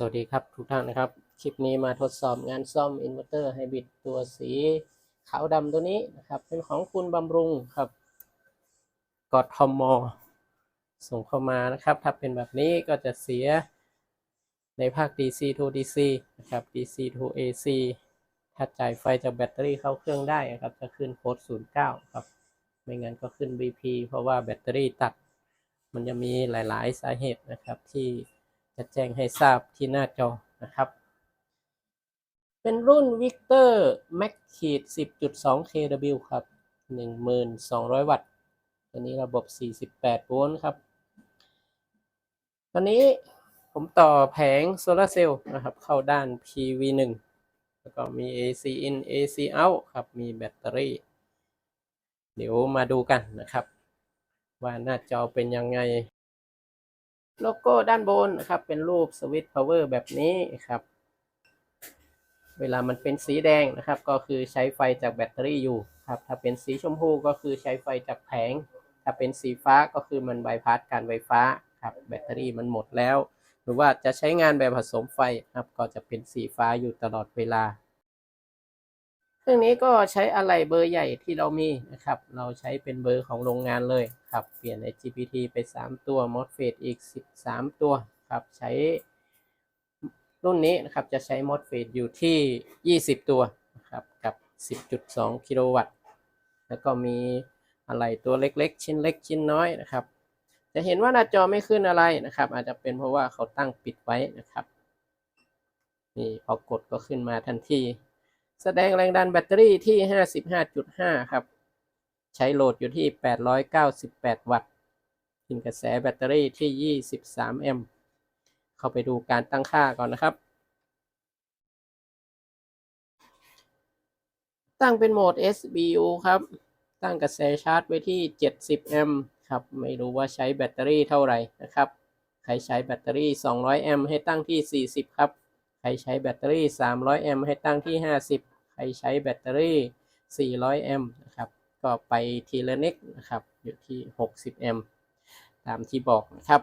สวัสดีครับทุกท่านนะครับ คลิปนี้มาทดสอบงานซ่อมอินเวอร์เตอร์ไฮบริดตัวสีขาวดำตัวนี้นะครับ เป็นของคุณบำรุงครับกอทมอส่งเข้ามานะครับ ถ้าเป็นแบบนี้ก็จะเสียในภาค DC to DC นะครับ DC to AC ถ้าจ่ายไฟจากแบตเตอรี่เข้าเครื่องได้นะครับ จะขึ้นโค้ด09 ครับ ไม่งั้นก็ขึ้น BP เพราะว่าแบตเตอรี่ตัด มันจะมีหลาย ๆ สาเหตุนะครับที่ จะแจ้งให้ทราบที่หน้าจอนะครับ เป็นรุ่น Victor Max ขีด10.2 kW ครับ 1200 วัตต์ตัวนี้ระบบ 48 โวลต์ครับ ตอนนี้ผมต่อแผงโซลาร์เซลล์นะครับ เข้าด้าน PV1 แล้วก็มี AC in AC out ครับ มีแบตเตอรี่ เดี๋ยวมาดูกันนะครับ ว่าหน้าจอเป็นยังไง โลโก้ด้านบนนะครับ เป็นรูปสวิตช์พาวเวอร์แบบนี้ครับ เวลามันเป็นสีแดงนะครับ ก็คือใช้ไฟจากแบตเตอรี่อยู่ครับ ถ้าเป็นสีชมพูก็คือใช้ไฟจากแผง ถ้าเป็นสีฟ้าก็คือมันบายพาสการไฟฟ้าครับ แบตเตอรี่มันหมดแล้ว หรือว่าจะใช้งานแบบผสมไฟครับ ก็จะเป็นสีฟ้าอยู่ตลอดเวลาเครื่องนี้ก็ใช้อะไหล่เบอร์ใหญ่ที่เรามีนะครับ เราใช้เป็นเบอร์ของโรงงานเลย ครับ เปลี่ยน IGBT ไป 3 ตัว MOSFET อีก 13 ตัวครับ ใช้รุ่นนี้นะครับ จะใช้ MOSFET อยู่ที่ 20 ตัวนะครับ กับ 10.2 กิโลวัตต์ แล้วก็มีอะไรตัวเล็กๆ ชิ้นเล็กชิ้นน้อยนะครับ จะเห็นว่าหน้าจอไม่ขึ้นอะไรนะครับ อาจจะเป็นเพราะว่าเขาตั้งปิดไว้นะครับ นี่พอกดก็ขึ้นมาทันที แสดงแรงดันแบตเตอรี่ที่ 55.5 ครับ ใช้โหลดอยู่ที่ 898 วัตต์กินกระแสแบตเตอรี่ที่ 23 แอมป์เข้าไปดูการตั้งค่าก่อนนะครับ ตั้งเป็นโหมด SBU ครับ ตั้งกระแสชาร์จไว้ที่ 70 แอมป์ครับ ไม่รู้ว่าใช้แบตเตอรี่เท่าไหร่นะครับ ใครใช้แบตเตอรี่ 200 แอมป์ให้ตั้งที่ 40 ครับ ใครใช้แบตเตอรี่ 300 แอมป์ให้ตั้งที่ 50 ใครใช้แบตเตอรี่ 400 แอมป์นะครับ ก็ไปทีละนิดนะครับ อยู่ที่ 60 แอมป์ตามที่บอกนะครับ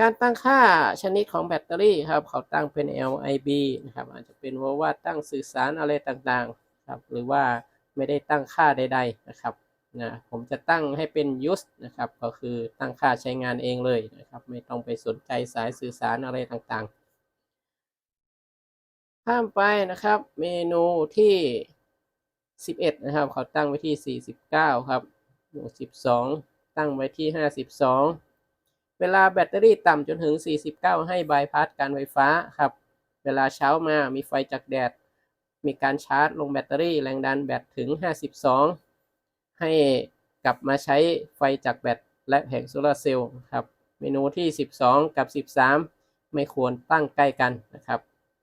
การตั้งค่าชนิดของแบตเตอรี่ครับ เขาตั้งเป็น LIB นะครับ อาจจะเป็นเพราว่าตั้งสื่อสารอะไรต่างๆครับ หรือว่าไม่ได้ตั้งค่าใด ๆ นะครับนะผมจะตั้งให้เป็น use นะครับ ก็คือตั้งค่าใช้งานเองเลยนะครับ ไม่ต้องไปสนใจสายสื่อสารอะไรต่างๆ ข้ามไปนะครับ เมนูที่11นะครับ เขาตั้งไว้ที่49ครับหมู่12ตั้งไว้ที่52เวลาแบตเตอรี่ต่ำจนถึง 49 ให้บายพาสการไฟฟ้าครับ เวลาเช้ามามีไฟจากแดด มีการชาร์จลงแบตเตอรี่แรงดันแบตถึง 52 ให้กลับมาใช้ไฟจากแบตและแผงโซลาร์เซลล์ครับ เมนูที่ 12 กับ 13 ไม่ควรตั้งใกล้กันนะครับ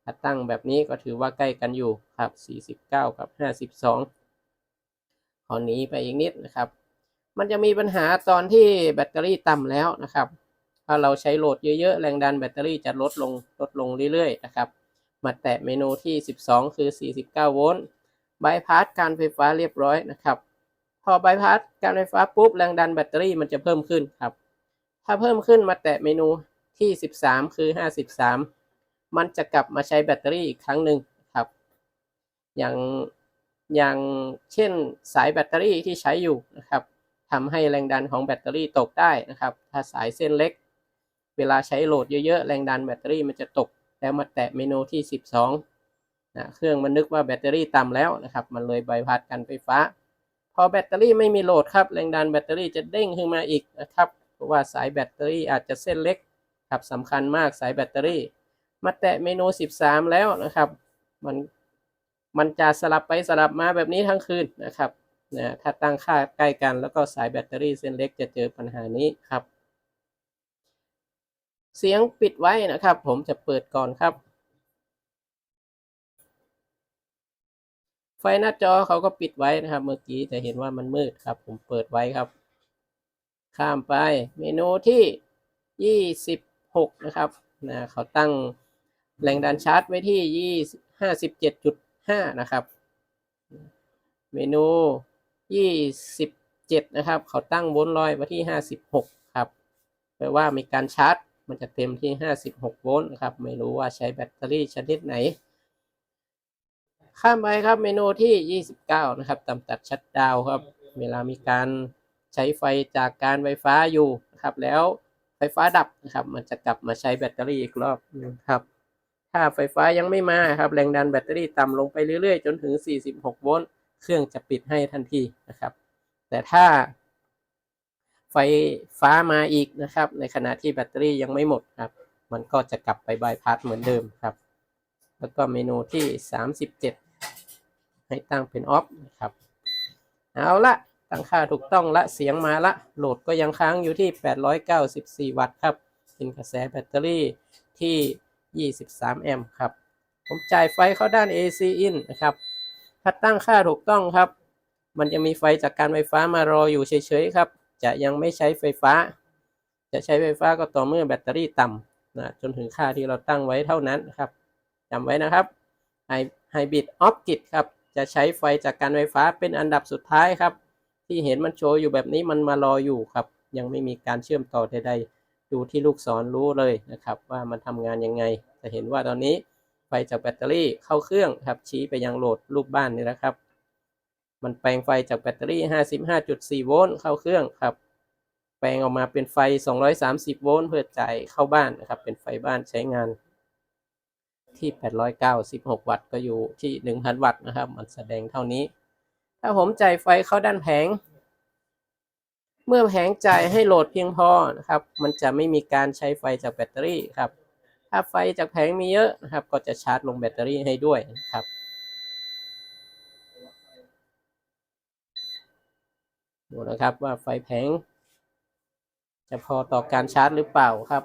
ถ้าตั้งแบบนี้ก็ถือว่าใกล้กันอยู่ครับ 49 กับ 52 ขอหนีไปอีกนิดนะครับ มันจะมีปัญหาตอนที่แบตเตอรี่ต่ำแล้วนะครับ ถ้าเราใช้โหลดเยอะๆ แรงดันแบตเตอรี่จะลดลงลดลงเรื่อยๆ นะครับ มาแตะเมนูที่ 12 คือ 49 โวลต์บายพาสการไฟฟ้าเรียบร้อยนะครับ พอบายพาสการไฟฟ้าปุ๊บแรงดันแบตเตอรี่มันจะเพิ่มขึ้นครับ ถ้าเพิ่มขึ้นมาแตะเมนูที่ 13 คือ 53 มันจะกลับมาใช้แบตเตอรี่อีกครั้งหนึ่งครับ อย่างอย่างเช่นสายแบตเตอรี่ที่ใช้อยู่นะครับทำให้แรงดันของแบตเตอรี่ตกได้นะครับ ถ้าสายเส้นเล็ก เวลาใช้โหลดเยอะๆ แรงดันแบตเตอรี่มันจะตก แล้วมาแตะเมนูที่ 12นะเครื่องมันนึกว่าแบตเตอรี่ต่ำแล้วนะครับ มันเลยบายพาสการไฟฟ้า พอแบตเตอรี่ไม่มีโหลดครับ แรงดันแบตเตอรี่จะเด้งขึ้นมาอีกนะครับ เพราะว่าสายแบตเตอรี่อาจจะเส้นเล็กครับสำคัญมากสายแบตเตอรี่ มาแตะเมนู 13 แล้วนะครับ มันมันจะสลับไปสลับมาแบบนี้ทั้งคืนนะครับนะถ้าตั้งค่าใกล้กันแล้วก็สายแบตเตอรี่เส้นเล็กจะเจอปัญหานี้ครับ เสียงปิดไว้นะครับ ผมจะเปิดก่อนครับ ไฟหน้าจอเขาก็ปิดไว้นะครับ เมื่อกี้จะเห็นว่ามันมืดครับ ผมเปิดไว้ครับ ข้ามไปเมนูที่ 26 นะครับนะเขาตั้ง แรงดันชาร์จไว้ที่57.5นะครับ เมนู27นะครับ เขาตั้งโวลต์ลอยไว้ที่56ครับแปลว่ามีการชาร์จ มันจะเต็มที่56โวลต์นะครับ ไม่รู้ว่าใช้แบตเตอรี่ชนิดไหน ข้ามไปครับเมนูที่29นะครับตำตัดชัดดาวครับ เวลามีการใช้ไฟจากการไฟฟ้าอยู่นะครับ แล้วไฟฟ้าดับนะครับ มันจะกลับมาใช้แบตเตอรี่อีกรอบนึงครับ ถ้าไฟฟ้ายังไม่มาครับแรงดันแบตเตอรี่ต่ำลงไปเรื่อยๆ จนถึง 46 โวลต์เครื่องจะปิดให้ทันทีนะครับ แต่ถ้าไฟฟ้ามาอีกนะครับ ในขณะที่แบตเตอรี่ยังไม่หมดครับ มันก็จะกลับไปบายพาสเหมือนเดิมครับ แล้วก็เมนูที่ 37 ให้ตั้งเป็นออฟนะครับเอาละตั้งค่าถูกต้องละเสียงมาละโหลดก็ยังค้างอยู่ที่ 894 วัตต์ครับ เป็นกระแสแบตเตอรี่ที่ 23 แอมป์ครับ ผมจ่ายไฟเข้าด้าน AC in นะครับ ถ้าตั้งค่าถูกต้องครับ มันจะมีไฟจากการไฟฟ้ามารออยู่เฉยๆครับ จะยังไม่ใช้ไฟฟ้า จะใช้ไฟฟ้าก็ต่อเมื่อแบตเตอรี่ต่ำนะจนถึงค่าที่เราตั้งไว้เท่านั้นครับจำไว้นะครับไฮบริดออฟกิดครับ จะใช้ไฟจากการไฟฟ้าเป็นอันดับสุดท้ายครับ ที่เห็นมันโชว์อยู่แบบนี้มันมารออยู่ครับ ยังไม่มีการเชื่อมต่อใดๆ ดูที่ลูกศรรู้เลยนะครับ ว่ามันทำงานยังไง จะเห็นว่าตอนนี้ไฟจากแบตเตอรี่เข้าเครื่องครับชี้ไปยังโหลดรูปบ้านนี่นะครับ มันแปลงไฟจากแบตเตอรี่ 55.4 โวลต์เข้าเครื่องครับ แปลงออกมาเป็นไฟ 230 โวลต์เพื่อจ่ายเข้าบ้านนะครับ เป็นไฟบ้านใช้งานที่ 896 วัตต์ก็อยู่ที่ 1,000 วัตต์นะครับ มันแสดงเท่านี้ ถ้าผมจ่ายไฟเข้าด้านแผง เมื่อแผงจ่ายให้โหลดเพียงพอนะครับ มันจะไม่มีการใช้ไฟจากแบตเตอรี่ครับ ถ้าไฟจากแผงมีเยอะนะครับ ก็จะชาร์จลงแบตเตอรี่ให้ด้วยครับดูนะครับว่าไฟแผง จะพอต่อการชาร์จหรือเปล่าครับ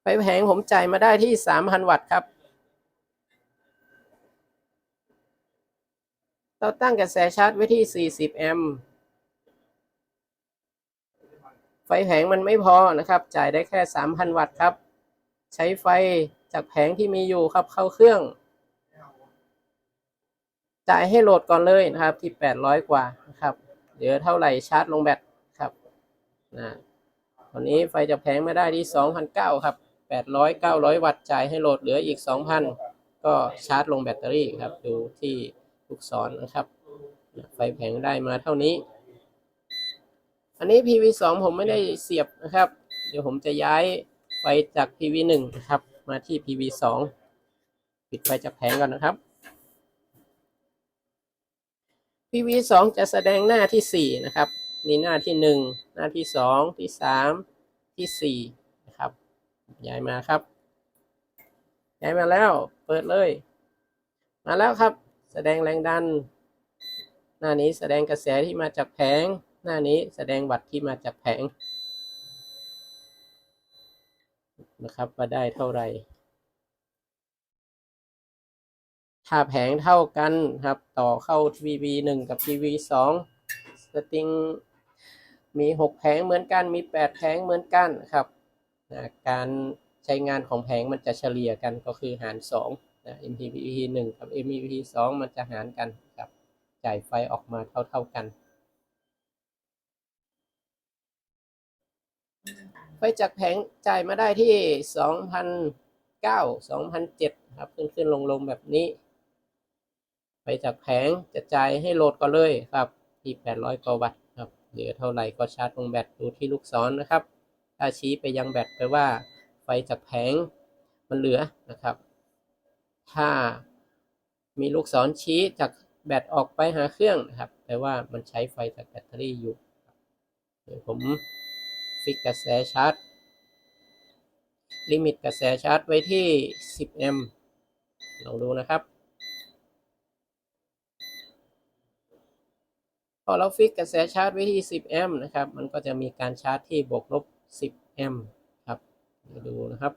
ไฟแผงผมจ่ายมาได้ที่ 3,000 วัตต์ครับ เราตั้งกระแสชาร์จไว้ที่ 40 แอมป์ ไฟแผงมันไม่พอนะครับ จ่ายได้แค่ 3,000 วัตต์ครับ ใช้ไฟจากแผงที่มีอยู่ครับเข้าเครื่อง จ่ายให้โหลดก่อนเลยนะครับ ที่ 800 กว่านะครับเหลือเท่าไหร่ชาร์จลงแบตครับนะตอนนี้ไฟจากแผงไมาได้ที่2,900ครับ800 900 วัตต์จ่ายให้โหลดเหลืออีก 2,000 ก็ชาร์จลงแบตเตอรี่ครับ ดูที่ลูกศรนนะครับ ไฟแผงได้มาเท่านี้ อันนี้ PV2 ผมไม่ได้เสียบนะครับ เดี๋ยวผมจะย้ายไฟจาก PV1 นะครับ มาที่ PV2 ปิดไฟจากแผงก่อนนะครับ PV2 จะแสดงหน้าที่ 4 นะครับนี่หน้าที่ 1 หน้าที่ 2 ที่ 3 ที่ 4 นะครับ ย้ายมาครับ ย้ายมาแล้วเปิดเลย มาแล้วครับ แสดงแรงดัน หน้านี้แสดงกระแสที่มาจากแผง หน้านี้แสดงวัตต์ที่มาจากแผงนะครับว่าได้เท่าไหร่ ถ้าแผงเท่ากันครับ ต่อเข้า PV 1 กับ PV 2สตริงมี 6 แผงเหมือนกัน มี 8 แผงเหมือนกันครับนะการใช้งานของแผงมันจะเฉลี่ยกันก็คือหาร 2 นะ MPPT 1 กับ MPPT 2 มันจะหารกันครับ จ่ายไฟออกมาเท่า ๆกัน ไฟจากแผงจ่ายมาได้ที่ 2,009 2,007ครับ ขึ้นขึ้นลงลงแบบนี้ไฟจากแผงจะจ่ายให้โหลดก่อนเลยครับ ที่ 800กว่าวัตต์ครับ เหลือเท่าไหร่ก็ชาร์จลงแบตดูที่ลูกศรนะครับ ถ้าชี้ไปยังแบตแปลว่า ไฟจากแผงมันเหลือนะครับ ถ้ามีลูกศรชี้จากแบตออกไปหาเครื่องนะครับ แปลว่ามันใช้ไฟจากแบตเตอรี่อยู่ เดี๋ยวผม ฟิกกระแสชาร์จ ลิมิตกระแสชาร์จไว้ที่ 10 แอมป์ลองดูนะครับ พอเราฟิกกระแสชาร์จไว้ที่ 10 แอมป์นะครับ มันก็จะมีการชาร์จที่บวกลบ 10 แอมป์ครับเดี๋ยวดูนะครับ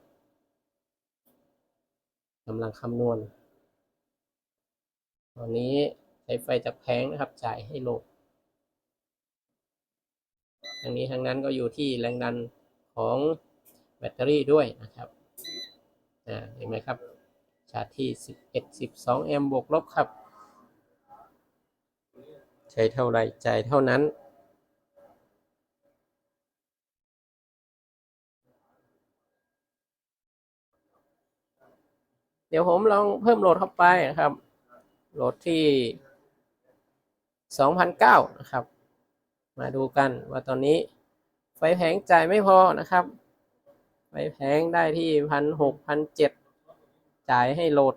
กำลังคำนวณ ตอนนี้ใช้ไฟจากแผงนะครับ จ่ายให้โหลด ทั้งนี้ทั้งนั้นก็อยู่ที่แรงดันของแบตเตอรี่ด้วยนะครับเห็นไหมครับ ชาร์จที่ 11 12 แอมป์บวกลบครับ ใช้เท่าไรจ่ายเท่านั้น เดี๋ยวผมลองเพิ่มโหลดเข้าไปนะครับ โหลดที่ 2009 นะครับ มาดูกันว่าตอนนี้ไฟแผงจ่ายไม่พอนะครับ ไฟแผงได้ที่พันหกพันเจ็ดจ่ายให้โหลด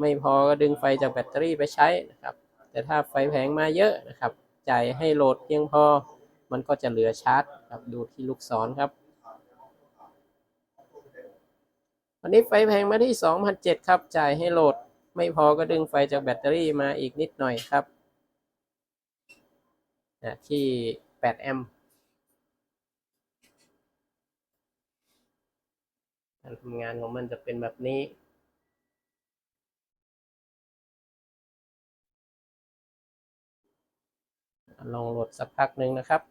ไม่พอก็ดึงไฟจากแบตเตอรี่ไปใช้นะครับ แต่ถ้าไฟแผงมาเยอะนะครับ จ่ายให้โหลดเพียงพอ มันก็จะเหลือชาร์จครับดูที่ลูกศรครับวันนี้ไฟแพงมาที่ 2,007 ครับ จ่ายให้โหลด ไม่พอก็ดึงไฟจากแบตเตอรี่มาอีกนิดหน่อยครับ นะที่ 8 แอมป์การทำงานของมันจะเป็นแบบนี้ลองโหลดสักพักหนึ่งนะครับ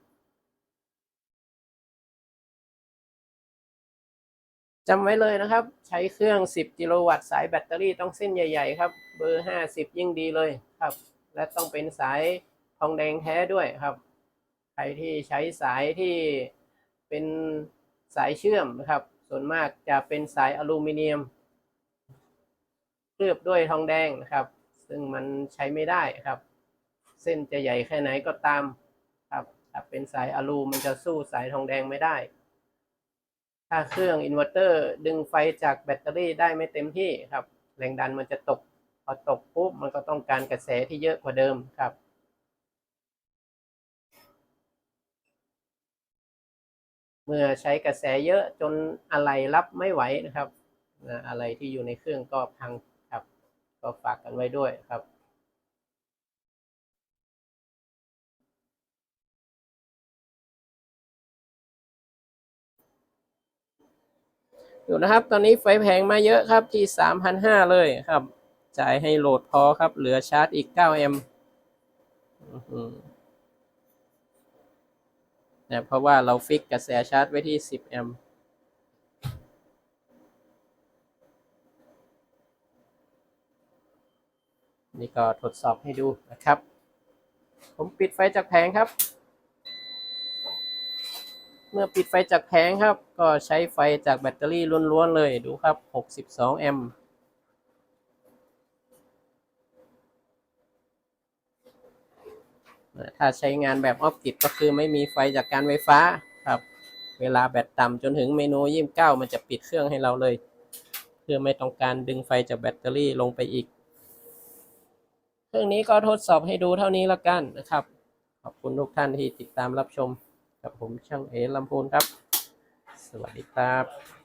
จำไว้เลยนะครับ ใช้เครื่อง 10 กิโลวัตต์สายแบตเตอรี่ต้องเส้นใหญ่ ๆ ครับ เบอร์ 50 ยิ่งดีเลยครับ และต้องเป็นสาย ทองแดงแท้ด้วยครับ ใครที่ใช้สายที่เป็นสายเชื่อมนะครับ ส่วนมากจะเป็นสายอลูมิเนียมเคลือบด้วยทองแดงนะครับ ซึ่งมันใช้ไม่ได้ครับ เส้นจะใหญ่แค่ไหนก็ตามครับถ้าเป็นสายอลูมันจะสู้สายทองแดงไม่ได้ ถ้าเครื่องอินเวอร์เตอร์ดึงไฟจากแบตเตอรี่ได้ไม่เต็มที่ครับ แรงดันมันจะตก พอตกปุ๊บมันก็ต้องการกระแสที่เยอะกว่าเดิมครับ เมื่อใช้กระแสเยอะจนอะไรรับไม่ไหวนะครับอะไรที่อยู่ในเครื่องก็พังครับ ก็ฝากกันไว้ด้วยครับอยู่นะครับ ตอนนี้ไฟแพงมาเยอะครับที่ 3,500 เลยครับ จ่ายให้โหลดพอครับ เหลือชาร์จอีก 9 แอมป์ นี่ยเพราะว่าเราฟิกกระแสชาร์จไว้ที่ 10 แอมป์นี่ก็ทดสอบให้ดูนะครับ ผมปิดไฟจากแผงครับ เมื่อปิดไฟจากแผงครับ ก็ใช้ไฟจากแบตเตอรี่ล้วนๆเลยดูครับ 62 แอมป์ ถ้าใช้งานแบบออฟติดก็คือไม่มีไฟจากการไฟฟ้าครับ เวลาแบตต่ำจนถึงเมนูยี่สิบเก้ามันจะปิดเครื่องให้เราเลย เพื่อไม่ต้องการดึงไฟจากแบตเตอรี่ลงไปอีก เครื่องนี้ก็ทดสอบให้ดูเท่านี้ละกันนะครับ ขอบคุณทุกท่านที่ติดตามรับชม กับผมช่างเอลำพูนครับ สวัสดีครับ